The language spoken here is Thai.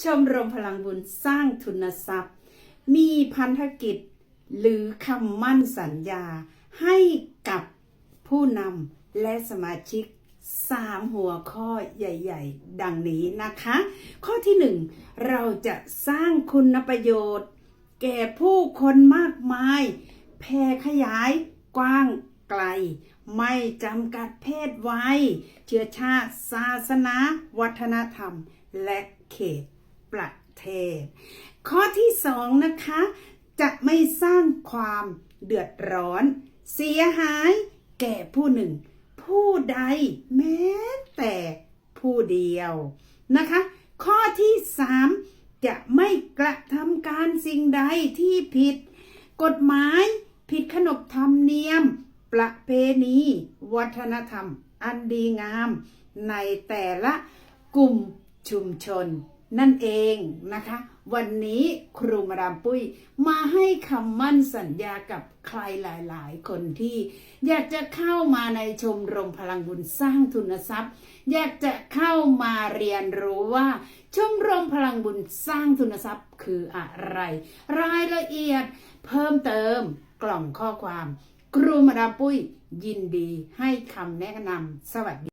ชมรมพลังบุญสร้างทุนทรัพย์ มีพันธกิจหรือคำมั่นสัญญาให้กับผู้นำและสมาชิก 3 หัวข้อใหญ่ ๆ ดังนี้นะคะ ข้อที่ 1 เราจะสร้างคุณประโยชน์ แก่ผู้คนมากมายแผ่ขยายกว้างไกล ไม่จำกัดเพศวัย เชื้อชาติ ศาสนา วัฒนธรรม และเขต ประเทศ ข้อที่สองนะคะ จะไม่สร้างความเดือดร้อน เสียหายแก่ผู้หนึ่ง ผู้ใดแม้แต่ผู้เดียวนะคะ ข้อที่สามจะไม่กระทำการสิ่งใดที่ผิด กฎหมายผิดขนบธรรมเนียม ประเพณี วัฒนธรรม อันดีงาม ในแต่ละกลุ่มชุมชน นั่นเองนะคะ วันนี้ครูมาดามปุ้ยมาให้คำมั่นสัญญากับใครหลาย ๆ คนที่ อยากจะเข้ามาในชมรมพลังบุญสร้างทุนทรัพย์ อยากจะเข้ามาเรียนรู้ว่า ชมรมพลังบุญสร้างทุนทรัพย์คืออะไร รายละเอียดเพิ่มเติมกล่องข้อความ ครูมาดามปุ้ยยินดีให้คำแนะนำสวัสดี